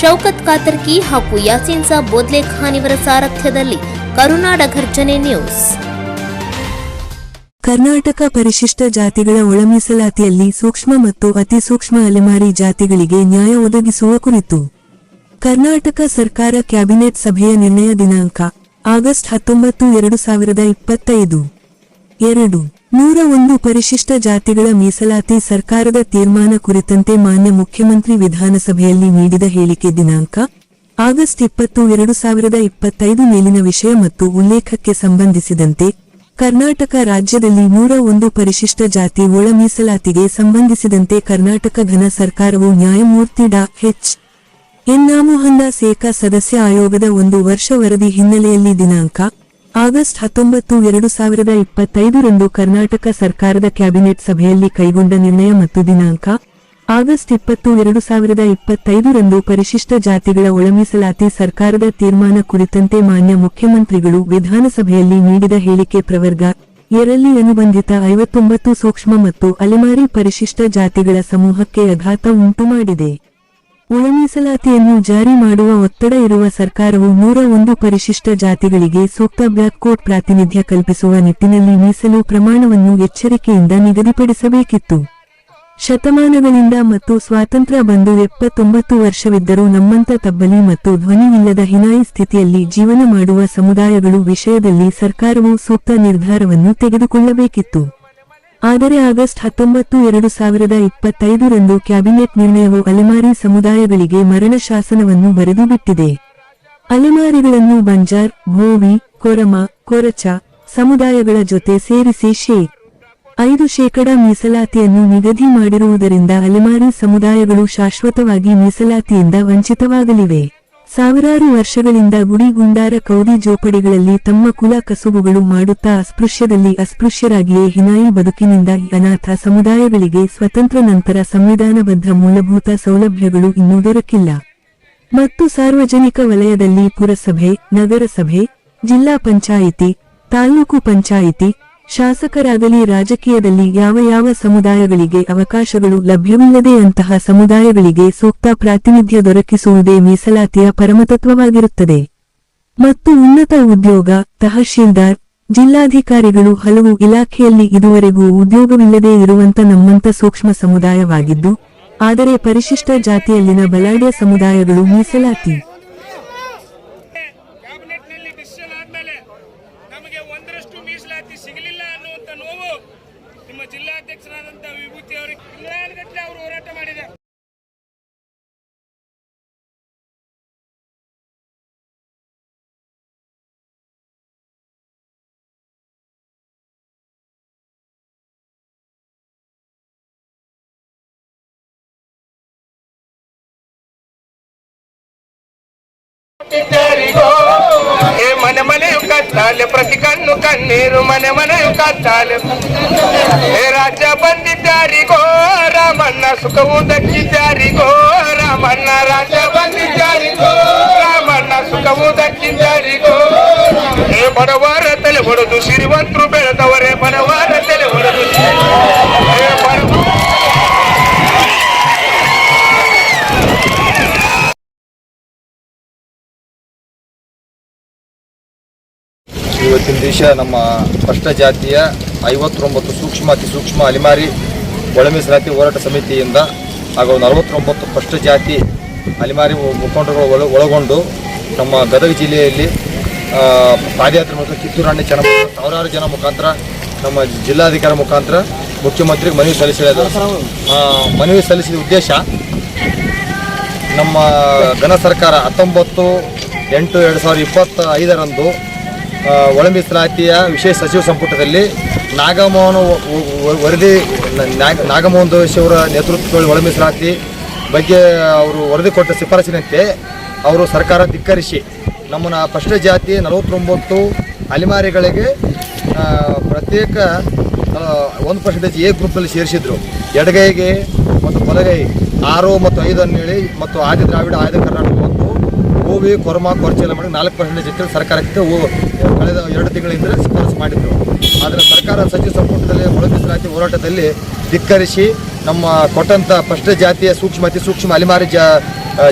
ಶೌಕತ್ ಕಾತರ್ಕಿ ಹಾಗೂ ಯಾಸೀನ್ ಸಾಬ್ ಬೋದ್ಲೆ ಖಾನ್ ಇವರ ಸಾರಥ್ಯದಲ್ಲಿ ಕರುನಾಡ ಘರ್ಜನೆ ನ್ಯೂಸ್. ಕರ್ನಾಟಕ ಪರಿಶಿಷ್ಟ ಜಾತಿಗಳ ಒಳಮೀಸಲಾತಿಯಲ್ಲಿ ಸೂಕ್ಷ್ಮ ಮತ್ತು ಅತಿಸೂಕ್ಷ್ಮ ಅಲೆಮಾರಿ ಜಾತಿಗಳಿಗೆ ನ್ಯಾಯ ಒದಗಿಸುವ ಕುರಿತು ಕರ್ನಾಟಕ ಸರ್ಕಾರ ಕ್ಯಾಬಿನೆಟ್ ಸಭೆಯ ನಿರ್ಣಯ ದಿನಾಂಕ ಆಗಸ್ಟ್ ಹತ್ತೊಂಬತ್ತು, ಎರಡು ಸಾವಿರದ ಇಪ್ಪತ್ತೈದು. ಎರಡು. ನೂರ ಒಂದು ಪರಿಶಿಷ್ಟ ಜಾತಿಗಳ ಮೀಸಲಾತಿ ಸರ್ಕಾರದ ತೀರ್ಮಾನ ಕುರಿತಂತೆ ಮಾನ್ಯ ಮುಖ್ಯಮಂತ್ರಿ ವಿಧಾನಸಭೆಯಲ್ಲಿ ನೀಡಿದ ಹೇಳಿಕೆ ದಿನಾಂಕ, ಆಗಸ್ಟ್ ಇಪ್ಪತ್ತು, ಎರಡು ಸಾವಿರದ ಇಪ್ಪತ್ತೈದು ಮೇಲಿನ ವಿಷಯ ಮತ್ತು ಉಲ್ಲೇಖಕ್ಕೆ ಸಂಬಂಧಿಸಿದಂತೆ ಕರ್ನಾಟಕ ರಾಜ್ಯದಲ್ಲಿ ನೂರ ಒಂದು ಪರಿಶಿಷ್ಟ ಜಾತಿ ಒಳ ಮೀಸಲಾತಿಗೆ ಸಂಬಂಧಿಸಿದಂತೆ ಕರ್ನಾಟಕ ಘನ ಸರ್ಕಾರವು ನ್ಯಾಯಮೂರ್ತಿ ಡಾ ಎಚ್. ಎನ್ನಾಮೋಹನ್ ಸೇಕಾ ಸದಸ್ಯ ಆಯೋಗದ ಒಂದು ವರ್ಷ ವರದಿ ಹಿನ್ನೆಲೆಯಲ್ಲಿ ದಿನಾಂಕ ಆಗಸ್ಟ್ ಹತ್ತೊಂಬತ್ತು, ಎರಡು ಸಾವಿರದ ಇಪ್ಪತ್ತೈದರಂದು ಕರ್ನಾಟಕ ಸರ್ಕಾರದ ಕ್ಯಾಬಿನೆಟ್ ಸಭೆಯಲ್ಲಿ ಕೈಗೊಂಡ ನಿರ್ಣಯ ಮತ್ತು ದಿನಾಂಕ. ಆಗಸ್ಟ್ ಇಪ್ಪತ್ತು, ಎರಡು ಸಾವಿರದ ಇಪ್ಪತ್ತೈದರಂದು ಪರಿಶಿಷ್ಟ ಜಾತಿಗಳ ಒಳಮೀಸಲಾತಿ ಸರ್ಕಾರದ ತೀರ್ಮಾನ ಕುರಿತಂತೆ ಮಾನ್ಯ ಮುಖ್ಯಮಂತ್ರಿಗಳು ವಿಧಾನಸಭೆಯಲ್ಲಿ ನೀಡಿದ ಹೇಳಿಕೆ ಪ್ರವರ್ಗ, ಎರಲ್ಲಿ ಅನುಬಂಧಿತ ಐವತ್ತೊಂಬತ್ತು ಸೂಕ್ಷ್ಮ ಮತ್ತು ಅಲೆಮಾರಿ ಪರಿಶಿಷ್ಟ ಜಾತಿಗಳ ಸಮೂಹಕ್ಕೆ ಆಘಾತ ಉಂಟುಮಾಡಿದೆ. ಒಳಮೀಸಲಾತಿಯನ್ನು ಜಾರಿ ಮಾಡುವ ಒತ್ತಡ ಇರುವ ಸರ್ಕಾರವು ನೂರ ಒಂದು ಪರಿಶಿಷ್ಟ ಜಾತಿಗಳಿಗೆ ಸೂಕ್ತ ಬ್ಯಾಕ್ಕೋಟ್ ಪ್ರಾತಿನಿಧ್ಯ ಕಲ್ಪಿಸುವ ನಿಟ್ಟಿನಲ್ಲಿ ಮೀಸಲು ಪ್ರಮಾಣವನ್ನು ಎಚ್ಚರಿಕೆಯಿಂದ ನಿಗದಿಪಡಿಸಬೇಕಿತ್ತು. ಶತಮಾನಗಳಿಂದ ಮತ್ತು ಸ್ವಾತಂತ್ರ್ಯ ಬಂದು ಎಪ್ಪತ್ತೊಂಬತ್ತು ವರ್ಷವಿದ್ದರೂ ನಮ್ಮಂತ ತಬ್ಬಲಿ ಮತ್ತು ಧ್ವನಿಯಿಲ್ಲದ ಹಿನಾಯಿ ಸ್ಥಿತಿಯಲ್ಲಿ ಜೀವನ ಮಾಡುವ ಸಮುದಾಯಗಳು ವಿಷಯದಲ್ಲಿ ಸರ್ಕಾರವು ಸೂಕ್ತ ನಿರ್ಧಾರವನ್ನು ತೆಗೆದುಕೊಳ್ಳಬೇಕಿತ್ತು. ಆದರೆ ಆಗಸ್ಟ್ ಹತ್ತೊಂಬತ್ತು ಎರಡು ಸಾವಿರದ ಇಪ್ಪತ್ತೈದರಂದು ಕ್ಯಾಬಿನೆಟ್ ನಿರ್ಣಯವು ಅಲೆಮಾರಿ ಸಮುದಾಯಗಳಿಗೆ ಮರಣ ಶಾಸನವನ್ನು ಬರೆದು ಬಿಟ್ಟಿದೆ ಅಲೆಮಾರಿಗಳನ್ನು ಬಂಜಾರ್ ಭೋವಿ ಕೊರಮ, ಕೊರಚ ಸಮುದಾಯಗಳ ಜೊತೆ ಸೇರಿಸಿ ಶೇ ಐದು ಶೇಕಡ ಮೀಸಲಾತಿಯನ್ನು ನಿಗದಿ ಮಾಡಿರುವುದರಿಂದ ಅಲೆಮಾರಿ ಸಮುದಾಯಗಳು ಶಾಶ್ವತವಾಗಿ ಮೀಸಲಾತಿಯಿಂದ ವಂಚಿತವಾಗಲಿವೆ. ಸಾವಿರಾರು ವರ್ಷಗಳಿಂದ ಗುಡಿ ಗುಂಡಾರ ಕೌದಿ ಜೋಪಡಿಗಳಲ್ಲಿ ತಮ್ಮ ಕುಲ ಕಸುಬುಗಳು ಮಾಡುತ್ತಾ ಅಸ್ಪೃಶ್ಯದಲ್ಲಿ ಅಸ್ಪೃಶ್ಯರಾಗಿಯೇ ಹಿನಾಯಿ ಬದುಕಿನಿಂದ ಈ ಅನಾಥ ಸಮುದಾಯಗಳಿಗೆ ಸ್ವತಂತ್ರ ನಂತರ ಸಂವಿಧಾನಬದ್ಧ ಮೂಲಭೂತ ಸೌಲಭ್ಯಗಳು ಇನ್ನೂ ದೊರಕಿಲ್ಲ. ಮತ್ತು ಸಾರ್ವಜನಿಕ ವಲಯದಲ್ಲಿ ಪುರಸಭೆ, ನಗರಸಭೆ, ಜಿಲ್ಲಾ ಪಂಚಾಯಿತಿ, ತಾಲೂಕು ಪಂಚಾಯಿತಿ ಶಾಸಕರಾಗಲಿ ರಾಜಕೀಯದಲ್ಲಿ ಯಾವ ಯಾವ ಸಮುದಾಯಗಳಿಗೆ ಅವಕಾಶಗಳು ಲಭ್ಯವಿಲ್ಲದೆ ಅಂತಹ ಸಮುದಾಯಗಳಿಗೆ ಸೂಕ್ತ ಪ್ರಾತಿನಿಧ್ಯ ದೊರಕಿಸುವುದೇ ಮೀಸಲಾತಿಯ ಪರಮತತ್ವವಾಗಿರುತ್ತದೆ. ಮತ್ತು ಉನ್ನತ ಉದ್ಯೋಗ, ತಹಶೀಲ್ದಾರ್, ಜಿಲ್ಲಾಧಿಕಾರಿಗಳು ಹಲವು ಇಲಾಖೆಯಲ್ಲಿ ಇದುವರೆಗೂ ಉದ್ಯೋಗವಿಲ್ಲದೆ ಇರುವಂತ ನಮ್ಮಂತ ಸೂಕ್ಷ್ಮ ಸಮುದಾಯವಾಗಿದ್ದು, ಆದರೆ ಪರಿಶಿಷ್ಟ ಜಾತಿಯಲ್ಲಿನ ಬಲಾಢ್ಯ ಸಮುದಾಯಗಳು ಮೀಸಲಾತಿ. ನಿಮ್ಮ ಜಿಲ್ಲಾಧ್ಯಕ್ಷರಾದಂಥ ವಿಭೂತಿ ಅವರಿಗೆ ತಿಂಗಳಾನುಗಟ್ಟಲೆ ಅವರು ಹೋರಾಟ ಮಾಡಿದೆ Get ಮನೆ ಮನೆಯು ಕತ್ತಾಲೆ ಪ್ರತಿ ಕಣ್ಣು ಕಣ್ಣೀರು ಮನೆ ಮನೆಯು ಕತ್ತಾಲೆ ಏ ರಾಜ್ಯ ಬಂದಿದ್ದಾರಿಗೋ ರಾಮಣ್ಣ ಸುಖವು ದಕ್ಕಿದ್ದಾರಿಗೋ ರಾಮಣ್ಣ. ರಾಜ ಬಂದಿದ್ದಾರಿಗೋ ರಾಮಣ್ಣ ಸುಖವು ದಕ್ಕಿದ್ದಾರಿಗೋ ಏ ಬಡವರ ತಲೆ ಹೊಡೆದು ಸಿರಿವಂತರು ಬೆಳೆದವರೇ, ಬಡವರ ತಲೆ ಹೊಡೆದು ಇವತ್ತಿನ ದೇಶ ನಮ್ಮ ಕಷ್ಟ ಜಾತಿಯ ಐವತ್ತೊಂಬತ್ತು ಸೂಕ್ಷ್ಮ ಅತಿ ಸೂಕ್ಷ್ಮ ಅಲೆಮಾರಿ ಒಳಮೀಸಲಾತಿ ಹೋರಾಟ ಸಮಿತಿಯಿಂದ ಹಾಗೂ ನಲವತ್ತೊಂಬತ್ತು ಕಷ್ಟ ಜಾತಿ ಅಲೆಮಾರಿ ಮುಖಂಡರುಗಳು ಒಳ ಒಳಗೊಂಡು ನಮ್ಮ ಗದಗ ಜಿಲ್ಲೆಯಲ್ಲಿ ಪಾದಯಾತ್ರೆ ಮತ್ತು ಕಿತ್ತೂರು ರಾಣಿ ಜನ ಸಾವಿರಾರು ಜನ ಮುಖಾಂತರ, ನಮ್ಮ ಜಿಲ್ಲಾಧಿಕಾರಿ ಮುಖಾಂತರ ಮುಖ್ಯಮಂತ್ರಿಗೆ ಮನವಿ ಸಲ್ಲಿಸಿದ. ಮನವಿ ಸಲ್ಲಿಸಿದ ಉದ್ದೇಶ ನಮ್ಮ ಘನ ಸರ್ಕಾರ ಹತ್ತೊಂಬತ್ತು ಎಂಟು ಎರಡು ಸಾವಿರದ ಇಪ್ಪತ್ತ ಐದರಂದು ಒಳ ಮೀಸಲಾತಿಯ ವಿಶೇಷ ಸಚಿವ ಸಂಪುಟದಲ್ಲಿ ನಾಗಮೋಹನ ವರದಿ ನಾಗ- ನಾಗಮೋಹನ್ ಜೋಶಿ ಅವರ ನೇತೃತ್ವದಲ್ಲಿ ಒಳ ಮೀಸಲಾತಿ ಬಗ್ಗೆ ಅವರು ವರದಿ ಕೊಟ್ಟ ಶಿಫಾರಸಿನಂತೆ ಅವರು ಸರ್ಕಾರ ಧಿಕ್ಕರಿಸಿ ನಮ್ಮನ್ನು ಫಸ್ಟ್ ಜಾತಿ ನಲವತ್ತೊಂಬತ್ತು ಅಲೆಮಾರಿಗಳಿಗೆ ಪ್ರತ್ಯೇಕ ಒಂದು ಪರ್ಸೆಂಟೇಜ್ ಎ ಗ್ರೂಪ್ನಲ್ಲಿ ಸೇರಿಸಿದ್ರು. ಎಡಗೈಗೆ ಮತ್ತು ಬಲಗೈ ಆರು ಮತ್ತು ಐದು ಹೇಳಿ ಮತ್ತು ಆದಿ ದ್ರಾವಿಡ ಆಯ್ದ ಕರ್ನಾಟಕ ಮತ್ತು ಗೋವಿ ಕೊರಮ ಕೊರಚೆಲ್ಲ ಮಾಡಿ ನಾಲ್ಕು ಪರ್ಸೆಂಟೇಜ್ ಇತ್ತು ಸರ್ಕಾರಕ್ಕೆ ಕಳೆದ ಎರಡು ತಿಂಗಳಿಂದ ಶಿಫಾರಸು ಮಾಡಿದ್ರು. ಆದರೆ ಸರ್ಕಾರ ಸಚಿವ ಸಂಪುಟದಲ್ಲಿ ಒಳ ಮೀಸಲಾತಿ ಹೋರಾಟದಲ್ಲಿ ಧಿಕ್ಕರಿಸಿ ನಮ್ಮ ಕೊಟ್ಟಂಥ ಪಷ್ಟ ಜಾತಿಯ ಸೂಕ್ಷ್ಮ, ಅತಿ ಸೂಕ್ಷ್ಮ ಅಲೆಮಾರಿ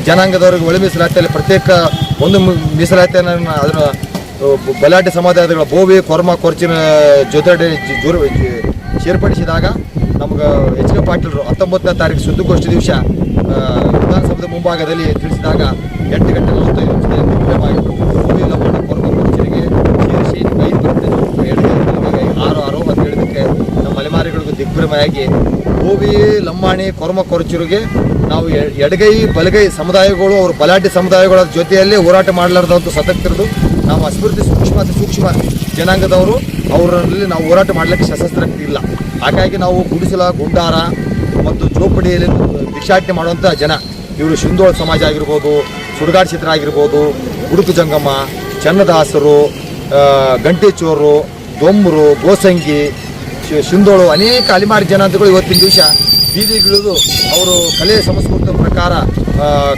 ಜನಾಂಗದವರಿಗೆ ಒಳ ಮೀಸಲಾತಿಯಲ್ಲಿ ಪ್ರತ್ಯೇಕ ಒಂದು ಮೀಸಲಾತಿಯನ್ನು ಅದರ ಬಲಾಟೆ ಬಲಾಢ್ಯ ಸಮುದಾಯಗಳ ಬೋವಿ, ಕೊರ್ಮ, ಕೊರ್ಚಿನ ಜೊತೆ ಜೋರು ಸೇರ್ಪಡಿಸಿದಾಗ ನಮ್ಗೆ ಎಚ್ ಕೆ ಪಾಟೀಲ್ರು ಹತ್ತೊಂಬತ್ತನೇ ತಾರೀಕು ಸುದ್ದಿಗೋಷ್ಠಿ ದಿವಸ ವಿಧಾನಸಭೆಯ ಮುಂಭಾಗದಲ್ಲಿ ತಿಳಿಸಿದಾಗ ಎಂಟು ಗಂಟೆ ನಲವತ್ತೈದು ನಿಮಿಷದಲ್ಲಿ ಸೇರಿಸಿ ಆರು ಅಂತ ನಮ್ಮ ಅಲೆಮಾರಿಗಳಿಗೂ ಲಂಬಾಣಿ ಕೊರ್ಮ ಕೊರಚೂರಿಗೆ ನಾವು ಎಡಗೈ, ಬಲಗೈ ಸಮುದಾಯಗಳು, ಅವರು ಬಲಾಢ್ಯ ಸಮುದಾಯಗಳ ಜೊತೆಯಲ್ಲೇ ಹೋರಾಟ ಮಾಡಲಾರ್ದಂಥ ಸತಕ್ತಿರೋದು. ನಾವು ಅಸ್ಮೃತಿ ಸೂಕ್ಷ್ಮ ಸೂಕ್ಷ್ಮ ಜನಾಂಗದವರು ಅವರಲ್ಲಿ ನಾವು ಹೋರಾಟ ಮಾಡಲಿಕ್ಕೆ ಸಶಸ್ತ್ರ ಇಲ್ಲ. ಹಾಗಾಗಿ ನಾವು ಗುಡಿಸಲ, ಗುಂಡಾರ ಮತ್ತು ಜೋಪಡಿಯಲ್ಲಿ ಭಿಕ್ಷಾಟನೆ ಮಾಡುವಂಥ ಜನ. ಇವರು ಶಿಂದೋಳ ಸಮಾಜ ಆಗಿರ್ಬೋದು, ಸುಡುಗಾಡು ಚಿತ್ರ ಆಗಿರ್ಬೋದು ಉಡುಕು ಜಂಗಮ್ಮ, ಚನ್ನದಾಸರು ಗಂಟೆಚೋರು, ದೊಮ್ಮರು, ಗೋಸಂಗಿ ಶಿಂದೋಳು ಅನೇಕ ಅಲಿಮಾರಿ ಜನಾಂಗಗಳು ಇವತ್ತಿನ ದಿವಸ ಬೀದಿಗಿಳಿದು ಅವರು ಕಲೆ ಸಂಸ್ಕೃತಿ ಪ್ರಕಾರ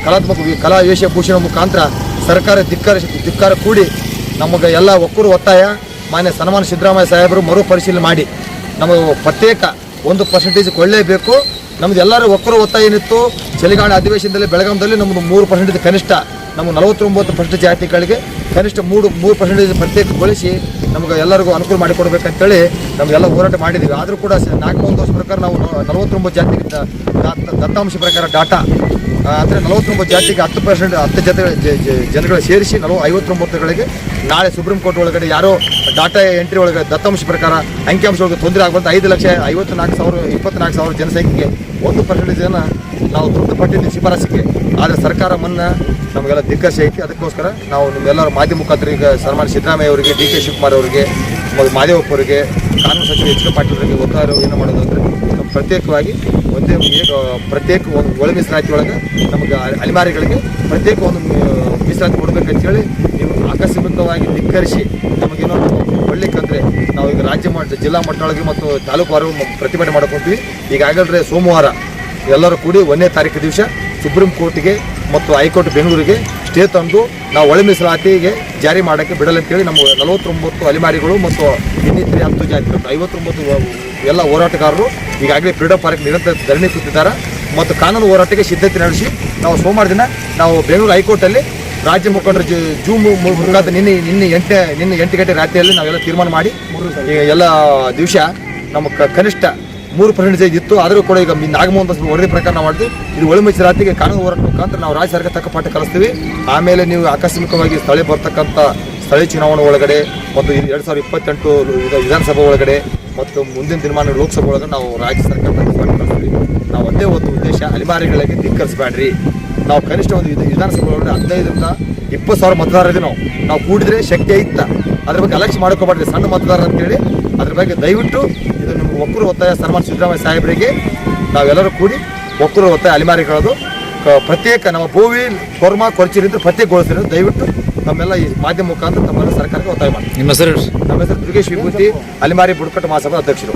ಕಲಾತ್ಮಕ ಕಲಾ ವೇಷಭೂಷಣ ಮುಖಾಂತರ ಸರ್ಕಾರ ಧಿಕ್ಕಾರ ಧಿಕ್ಕಾರ ಕೂಡಿ ನಮಗೆ ಎಲ್ಲ ಒಕ್ಕೂರು ಒತ್ತಾಯ, ಮಾನ್ಯ ಸನ್ಮಾನ ಸಿದ್ದರಾಮಯ್ಯ ಸಾಹೇಬರು ಮರು ಪರಿಶೀಲನೆ ಮಾಡಿ. ನಮಗೆ ಪ್ರತ್ಯೇಕ ಒಂದು ಪರ್ಸೆಂಟೇಜ್ ಕೊಳ್ಳೇಬೇಕು ನಮ್ದು ಎಲ್ಲರೂ ಒಕ್ಕರು ಒತ್ತಾಯ ಏನಿತ್ತು? ಚಳಿಗಾಲ ಅಧಿವೇಶನದಲ್ಲಿ ಬೆಳಗಾಂದಲ್ಲಿ ನಮ್ಮದು ಮೂರು ಪರ್ಸೆಂಟೇಜ್ ಕನಿಷ್ಠ ನಮ್ಮ ನಲವತ್ತೊಂಬತ್ತು ಪರ್ಸೆಂಟ್ ಜಾತಿಗಳಿಗೆ ಕನಿಷ್ಠ ಮೂರು ಮೂರು ಪರ್ಸೆಂಟೇಜ್ ಪ್ರತ್ಯೇಕಗೊಳಿಸಿ ನಮ್ಗೆ ಎಲ್ಲರಿಗೂ ಅನುಕೂಲ ಮಾಡಿಕೊಡ್ಬೇಕಂತೇಳಿ ನಮಗೆಲ್ಲ ಹೋರಾಟ ಮಾಡಿದ್ದೀವಿ ಆದರೂ ಕೂಡ ಸ- ನಾಲ್ಕೊಂದು ವರ್ಷ ಪ್ರಕಾರ ನಾವು ನಲವತ್ತೊಂಬತ್ತು ಜಾತಿಗಿಂತ ದತ್ತಾಂಶ ಪ್ರಕಾರ ಡಾಟಾ ಅಂದರೆ ನಲವತ್ತೊಂಬತ್ತು ಜಾತಿಗೆ ಹತ್ತು ಪರ್ಸೆಂಟ್ ಹತ್ತು ಜತೆ ಜನಗಳು ಸೇರಿಸಿ ನಲವ ಐವತ್ತೊಂಬತ್ತುಗಳಿಗೆ ನಾಳೆ ಸುಪ್ರೀಂ ಕೋರ್ಟ್ ಒಳಗಡೆ ಯಾರೋ ಡಾಟಾ ಎಂಟ್ರಿ ಒಳಗೆ ದತ್ತಾಂಶ ಪ್ರಕಾರ ಅಂಕಿಅಂಶ ಒಳಗೆ ತೊಂದರೆ ಆಗುವಂಥ ಐದು ಲಕ್ಷ ಐವತ್ನಾಲ್ಕು ಸಾವಿರ ಇಪ್ಪತ್ನಾಲ್ಕು ಸಾವಿರ ಜನಸಂಖ್ಯೆಗೆ ಒಂದು ಪರ್ಸೆಂಟೇಜನ್ನು ನಾವು ತೃಪ್ತಿಪಟ್ಟಿದ್ದೀವಿ ಶಿಫಾರಸಿಗೆ ಆದರೆ ಸರ್ಕಾರ ಮನ್ನ ನಮಗೆಲ್ಲ ದಿಗ್ಗಜ ಐತಿ. ಅದಕ್ಕೋಸ್ಕರ ನಾವು ನಿಮ್ಮೆಲ್ಲರ ಮಾಧ್ಯಮ ಮುಖಾಂತರ ಈಗ ಸನ್ಮಾನ್ಯ ಸಿದ್ದರಾಮಯ್ಯ ಅವರಿಗೆ, ಡಿ ಕೆ ಶಿವಕುಮಾರ್ ಅವರಿಗೆ ಮಾದೇವಪ್ಪ ಅವರಿಗೆ, ಕಾನೂನು ಸಚಿವ ಎಚ್ ಕೆ ಪಾಟೀಲ್ ಅವರಿಗೆ ಒತ್ತಾಯ ಏನು ಮಾಡೋದು ಅಂದರೆ ಪ್ರತ್ಯೇಕವಾಗಿ ಒಂದೇ ಪ್ರತ್ಯೇಕ ಒಂದು ಒಳ ಮೀಸಲಾತಿ ಒಳಗೆ ನಮಗೆ ಅಲ್- ಅಲೆಮಾರಿಗಳಿಗೆ ಪ್ರತ್ಯೇಕ ಒಂದು ಮೀಸಲಾತಿ ಕೊಡ್ಬೇಕಂತೇಳಿ ನೀವು ಆಕಸ್ಮಿಕವಾಗಿ ಧಿಕ್ಕರಿಸಿ ನಮಗೇನೋ ಕೊಡ್ಲಿಕ್ಕಂದ್ರೆ ನಾವು ಈಗ ರಾಜ್ಯ ಮಟ್ಟ, ಜಿಲ್ಲಾ ಮಟ್ಟದೊಳಗೆ ಮತ್ತು ತಾಲೂಕು ವಾರ ಪ್ರತಿಭಟನೆ ಮಾಡ್ಕೊತೀವಿ. ಈಗಾಗಲೇ ಸೋಮವಾರ ಎಲ್ಲರೂ ಕೂಡಿ ಒಂದನೇ ತಾರೀಕು ದಿವಸ ಸುಪ್ರೀಂ ಕೋರ್ಟ್ಗೆ ಮತ್ತು ಹೈಕೋರ್ಟ್ ಬೆಂಗಳೂರಿಗೆ ಸ್ಟೇ ತಂದು ನಾವು ಒಳ ಮೀಸಲಾತಿಗೆ ಜಾರಿ ಮಾಡೋಕ್ಕೆ ಬಿಡಲ್ಲ ಅಂತೇಳಿ ನಮ್ಮ ನಲವತ್ತೊಂಬತ್ತು ಅಲಿಮಾರಿಗಳು ಮತ್ತು ಇನ್ನಿತರೆ ಹತ್ತು ಜಾತಿ, ಐವತ್ತೊಂಬತ್ತು ಎಲ್ಲ ಹೋರಾಟಗಾರರು ಈಗಾಗಲೇ ಫ್ರೀಡಮ್ ಪಾರ್ಕ್ ನಿರಂತರ ಧರಣಿ ಕೂತಿದ್ದಾರೆ ಮತ್ತು ಕಾನೂನು ಹೋರಾಟಕ್ಕೆ ಸಿದ್ಧತೆ ನಡೆಸಿ ನಾವು ಸೋಮವಾರ ದಿನ ನಾವು ಬೆಂಗಳೂರು ಹೈಕೋರ್ಟಲ್ಲಿ ರಾಜ್ಯ ಮುಖಂಡರು ಜೂ ಮುಖಾಂತರ ನಿನ್ನೆ ನಿನ್ನೆ ಎಂಟು ನಿನ್ನೆ ಎಂಟು ಗಂಟೆ ರಾತ್ರಿಯಲ್ಲಿ ನಾವೆಲ್ಲ ತೀರ್ಮಾನ ಮಾಡಿ ಈಗ ಎಲ್ಲ ದಿವಸ ನಮ್ಮ ಕನಿಷ್ಠ ಮೂರು ಪರ್ಸೆಂಟೇಜ್ ಇತ್ತು. ಆದರೂ ಕೂಡ ಈಗ ನಾಗಮೋಹನ್ ದಾಸ್ ವರದಿ ಪ್ರಕಾರ ನಾವು ಮಾಡಿದ್ವಿ. ಇದು ಒಳಮಿಸಿದ ರಾತ್ರಿಗೆ ಕಾನೂನು ಹೋರಾಟ ಮುಖಾಂತರ ನಾವು ರಾಜ್ಯ ಸರ್ಕಾರ ತಕ್ಕ ಪಾಠ ಕಲಿಸ್ತೀವಿ. ಆಮೇಲೆ ನೀವು ಆಕಸ್ಮಿಕವಾಗಿ ಸ್ಥಳೀಯ ಬರ್ತಕ್ಕಂಥ ಸ್ಥಳೀಯ ಚುನಾವಣೆ ಒಳಗಡೆ ಮತ್ತು ಎರಡು ಸಾವಿರದ ಇಪ್ಪತ್ತೆಂಟು ವಿಧ- ವಿಧಾನಸಭೆ ಒಳಗಡೆ ಮತ್ತು ಮುಂದಿನ ದಿನಮಾನ ಲೋಕಸಭೆ ಒಳಗೆ ನಾವು ರಾಜ್ಯ ಸರ್ಕಾರದಲ್ಲಿ ನಾವು ಒಂದೇ ಒಂದು ಉದ್ದೇಶ ಅಲಿಮಾರಿಗಳಿಗೆ ಧಿಕ್ಕರಿಸಬೇಡ್ರಿ. ನಾವು ಕನಿಷ್ಠ ಒಂದು ವಿಧ- ವಿಧಾನಸಭೆ ಒಳಗಡೆ ಹದಿನೈದರಿಂದ ಇಪ್ಪತ್ತು ಸಾವಿರ ಮತದಾರರಿಗೆ ನಾವು. ನಾವು ಕೂಡಿದ್ರೆ ಶಕ್ತಿ ಐತ ಅದ್ರ ಬಗ್ಗೆ ಅಲಕ್ಷ್ಯ ಮಾಡ್ಕೋಬಾರ್ದು ಸಣ್ಣ ಮತದಾರ ಅಂತೇಳಿ ಅದ್ರ ಬಗ್ಗೆ ದಯವಿಟ್ಟು ಇದು ನಿಮ್ಗೆ ಒಕ್ಕರು ಒತ್ತಾಯ ಸನ್ಮಾನ ಸಿದ್ದರಾಮಯ್ಯ ಸಾಹೇಬರಿಗೆ ನಾವೆಲ್ಲರೂ ಕೂಡಿ ಒಕ್ಕರು ಒತ್ತಾಯ ಅಲಿಮಾರಿಗಳದು ಪ್ರತ್ಯೇಕ ನಮ್ಮ ಭೂವಿ ಕೊರ್ಮ ಕೊರಚಿರಿದ್ರೆ ಪ್ರತ್ಯೇಕಗೊಳಿಸಿರೋದು ದಯವಿಟ್ಟು ನಮ್ಮೆಲ್ಲ ಈ ಮಾಧ್ಯಮ ಮುಖಾಂತರ ತಮ್ಮೆಲ್ಲ ಸರ್ಕಾರಕ್ಕೆ ಒತ್ತಾಯ ಮಾಡಿ ನಿಮ್ಮ ಹೆಸರು ನಮ್ಮ ಹೆಸರು ದುರ್ಗೇಶ್ ವಿಭೂತಿ ಅಲಿಮಾರಿ ಬುಡಕಟ್ಟು ಮಹಾಸಭಾ ಅಧ್ಯಕ್ಷರು.